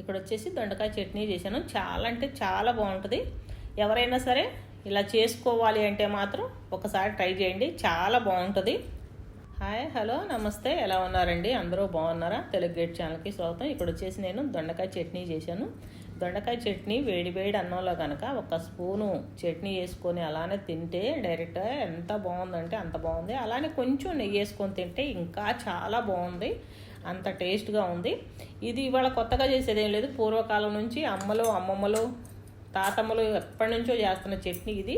ఇక్కడ వచ్చేసి దొండకాయ చట్నీ చేశాను. చాలా అంటే చాలా బాగుంటుంది ఎవరైనా సరే ఇలా చేసుకోవాలి అంటే మాత్రం ఒకసారి ట్రై చేయండి. చాలా బాగుంటుంది హాయ్ హలో నమస్తే. ఎలా ఉన్నారండి? అందరూ బాగున్నారా తెలుగు గేట్ ఛానల్కి స్వాగతం. ఇక్కడ వచ్చేసి నేను దొండకాయ చట్నీ చేశాను. దొండకాయ చట్నీ వేడి వేడి అన్నంలో కనుక ఒక స్పూను చట్నీ వేసుకొని అలానే తింటే డైరెక్ట్గా ఎంత బాగుందంటే అంత బాగుంది అలానే కొంచెం నెయ్యి వేసుకొని తింటే ఇంకా చాలా బాగుంది అంత టేస్ట్గా ఉంది. ఇది ఇవాళ కొత్తగా చేసేది ఏం లేదు. పూర్వకాలం నుంచి అమ్మలు అమ్మమ్మలు తాతమ్మలు ఎప్పటి నుంచో చేస్తున్న చట్నీ ఇది.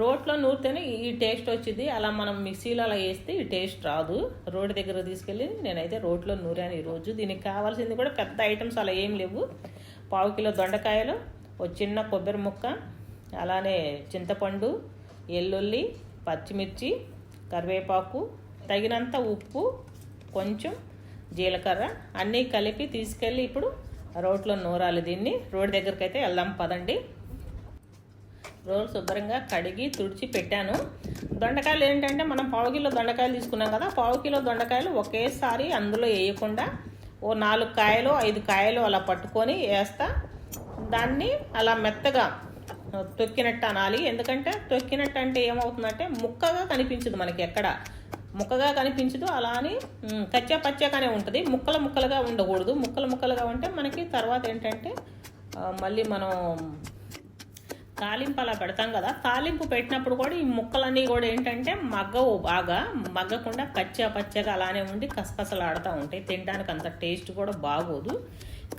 రోట్లో నూరితేనే ఈ టేస్ట్ వచ్చింది. అలా మనం మిక్సీలో అలా వేస్తే ఈ టేస్ట్ రాదు. రోడ్డు దగ్గర తీసుకెళ్ళి నేనైతే రోట్లో నూరాను ఈరోజు. దీనికి కావాల్సింది కూడా పెద్ద ఐటమ్స్ అలా ఏం లేవు. పావు కిలో దొండకాయలు ఒక చిన్న కొబ్బరి ముక్క అలానే చింతపండు ఎల్లుల్లి పచ్చిమిర్చి కరివేపాకు తగినంత ఉప్పు కొంచెం జీలకర్ర అన్నీ కలిపి తీసుకెళ్ళి ఇప్పుడు రోడ్లో నూరాలి దీన్ని. రోడ్ దగ్గరికి అయితే వెళ్దాం పదండి. రోడ్ శుభ్రంగా కడిగి తుడిచి పెట్టాను. దొండకాయలు ఏంటంటే మనం పావు కిలో దొండకాయలు తీసుకున్నాం కదా పావు కిలో దొండకాయలు ఒకేసారి అందులో వేయకుండా ఓ నాలుగు కాయలు ఐదు కాయలు అలా పట్టుకొని వేస్తా. దాన్ని అలా మెత్తగా తొక్కినట్టు అనాలి. ఎందుకంటే తొక్కినట్టు అంటే ఏమవుతుందంటే ముక్కగా కనిపించదు మనకి ఎక్కడ. ముక్కగా కనిపించదు అలా అని కచ్చా పచ్చాగానే ఉంటుంది. ముక్కల ముక్కలుగా ఉండకూడదు. ముక్కలు ముక్కలుగా ఉంటే మనకి తర్వాత ఏంటంటే మళ్ళీ మనం తాలింపు అలా పెడతాం కదా. తాలింపు పెట్టినప్పుడు కూడా ఈ ముక్కలన్నీ కూడా ఏంటంటే మగ్గవు బాగా మగ్గకుండా కచ్చా పచ్చగా అలానే ఉండి కసకసలాడుతూ ఉంటాయి. తినడానికి అంత టేస్ట్ కూడా బాగోదు.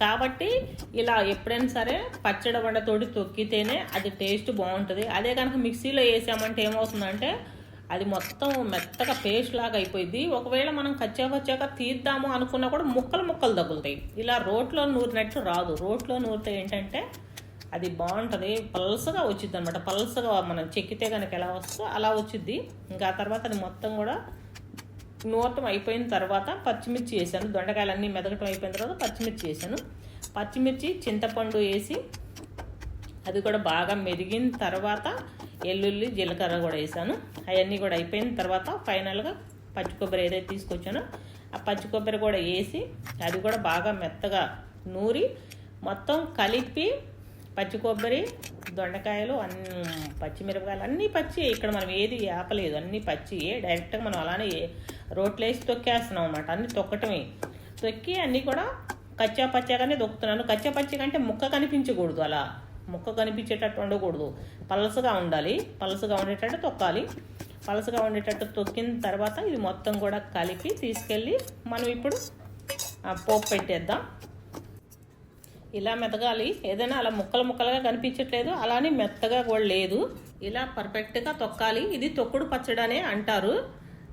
కాబట్టి ఇలా ఎప్పుడైనా సరే పచ్చడి వండతోటి తొక్కితేనే అది టేస్ట్ బాగుంటుంది. అదే కనుక మిక్సీలో వేసామంటే ఏమవుతుందంటే అది మొత్తం మెత్తగా పేస్ట్ లాగా అయిపోయింది. ఒకవేళ మనం కచ్చా వచ్చాక తీద్దాము అనుకున్నా కూడా ముక్కలు ముక్కలు తగులుతాయి. ఇలా రోట్లో నూరినట్టు రాదు. రోట్లో నూరితే ఏంటంటే అది బాగుంటుంది. పల్సగా వచ్చింది అనమాట పల్సగా మనం చెక్కితే కనుక ఎలా వస్తుందో అలా వచ్చింది ఇంకా తర్వాత అది మొత్తం కూడా నూరటం అయిపోయిన తర్వాత పచ్చిమిర్చి వేసాను. దొండకాయలన్నీ మెదగటం అయిపోయిన తర్వాత పచ్చిమిర్చి వేసాను. పచ్చిమిర్చి చింతపండు వేసి అది కూడా బాగా మెరిగిన తర్వాత ఎల్లుల్లి జీలకర్ర కూడా వేసాను. అవన్నీ కూడా అయిపోయిన తర్వాత ఫైనల్గా పచ్చి కొబ్బరి ఏదైతే తీసుకొచ్చానో ఆ పచ్చి కొబ్బరి కూడా వేసి అది కూడా బాగా మెత్తగా నూరి మొత్తం కలిపి పచ్చి కొబ్బరి దొండకాయలు అన్ని పచ్చిమిరపకాయలు అన్నీ పచ్చి ఇక్కడ మనం ఏది ఆపలేదు. అన్నీ పచ్చి డైరెక్ట్గా మనం అలానే రోట్లో వేసి తొక్కేస్తున్నాం అనమాట అన్నీ తొక్కటమే. తొక్కి అన్నీ కూడా కచ్చా పచ్చాగానే దొక్కుతున్నాను కచ్చా పచ్చిగా అంటే ముక్క కనిపించకూడదు అలా. ముక్క కనిపించేటట్టు ఉండకూడదు. పలసగా ఉండాలి. పలసగా ఉండేటట్టు తొక్కాలి. పలసగా ఉండేటట్టు తొక్కిన తర్వాత ఇది మొత్తం కూడా కలిపి తీసుకెళ్ళి మనం ఇప్పుడు పోపు పెట్టేద్దాం. ఇలా మెతగాలి. ఏదైనా అలా ముక్కలు ముక్కలుగా కనిపించట్లేదు. అలానే మెత్తగా కూడా లేదు. ఇలా పర్ఫెక్ట్గా తొక్కాలి. ఇది తొక్కుడు పచ్చడి అనే అంటారు.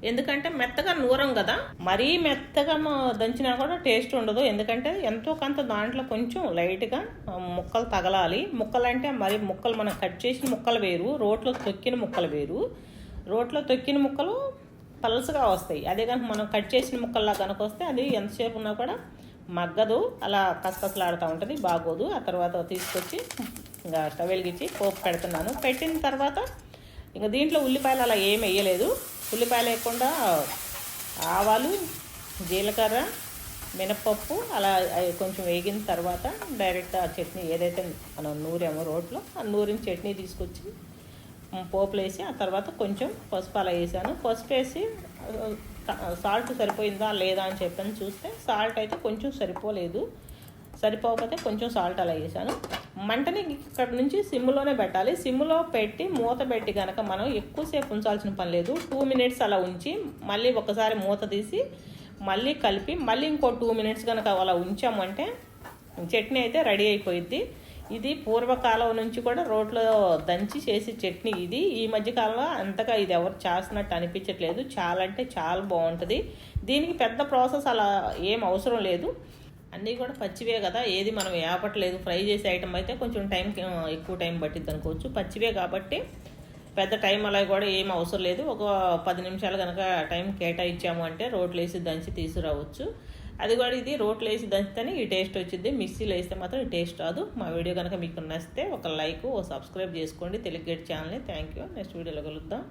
ఎందుకంటే మెత్తగా నూరం కదా. మరీ మెత్తగా దంచినా కూడా టేస్ట్ ఉండదు. ఎందుకంటే ఎంతో కొంత దాంట్లో కొంచెం లైట్గా ముక్కలు తగలాలి. ముక్కలు అంటే మరి ముక్కలు మనం కట్ చేసిన ముక్కలు వేరు రోట్లో తొక్కిన ముక్కలు వేరు. రోట్లో తొక్కిన ముక్కలు పలసగా వస్తాయి. అదే కనుక మనం కట్ చేసిన ముక్కల్లా కనుక వస్తే అది ఎంతసేపు ఉన్నా కూడా మగ్గదు. అలా కసకసలాడుతూ ఉంటుంది బాగోదు. ఆ తర్వాత తీసుకొచ్చి ఇంకా స్టవ్ వెలిగించి పోపు పెడుతున్నాను. పెట్టిన తర్వాత ఇంకా దీంట్లో ఉల్లిపాయలు అలా ఏం వేయలేదు. ఉల్లిపాయలు లేకుండా ఆవాలు జీలకర్ర మినపప్పు అలా కొంచెం వేగిన తర్వాత డైరెక్ట్ ఆ చట్నీ ఏదైతే మనం నూరేమో రోట్లో ఆ నూరిన చట్నీ తీసుకొచ్చి పోపులు వేసి ఆ తర్వాత కొంచెం పసుపు అలా వేసాను. పసుపు వేసి సాల్ట్ సరిపోయిందా లేదా అని చెప్పని చూస్తే సాల్ట్ అయితే కొంచెం సరిపోలేదు. సరిపోకపోతే కొంచెం సాల్ట్ అలా వేసాను. మంటని ఇక్కడ నుంచి సిమ్లోనే పెట్టాలి. సిమ్లో పెట్టి మూత పెట్టి కనుక మనం ఎక్కువసేపు ఉంచాల్సిన పని లేదు. టూ మినిట్స్ అలా ఉంచి మళ్ళీ ఒకసారి మూత తీసి మళ్ళీ కలిపి మళ్ళీ ఇంకో టూ మినిట్స్ కనుక అలా ఉంచామంటే చట్నీ అయితే రెడీ అయిపోయింది ఇది పూర్వకాలం నుంచి కూడా రోట్లో దంచి చేసే చట్నీ ఇది. ఈ మధ్యకాలంలో అంతగా ఇది ఎవరు చేస్తున్నట్టు అనిపించట్లేదు. చాలా అంటే చాలా బాగుంటుంది. దీనికి పెద్ద ప్రాసెస్ అలా ఏం అవసరం లేదు. అన్నీ కూడా పచ్చివే కదా ఏది మనం వేపట్లేదు ఫ్రై చేసే ఐటమ్ అయితే కొంచెం టైం ఎక్కువ టైం పట్టిద్ది అనుకోవచ్చు. పచ్చివే కాబట్టి పెద్ద టైం అలా కూడా ఏం అవసరం లేదు. ఒక పది నిమిషాలు కనుక టైం కేటాయించాము అంటే రోట్లు వేసి దంచి తీసుకురావచ్చు. అది కూడా ఇది రోట్లు వేసి దంచితేనే ఈ టేస్ట్ వచ్చింది మిక్సీలో వేస్తే మాత్రం ఈ టేస్ట్ రాదు. మా వీడియో కనుక మీకు నచ్చితే ఒక లైక్ ఓ సబ్స్క్రైబ్ చేసుకోండి. తెలుగు గేట్ ఛానల్ని. Thank you. నెక్స్ట్ వీడియోలో కలుద్దాం.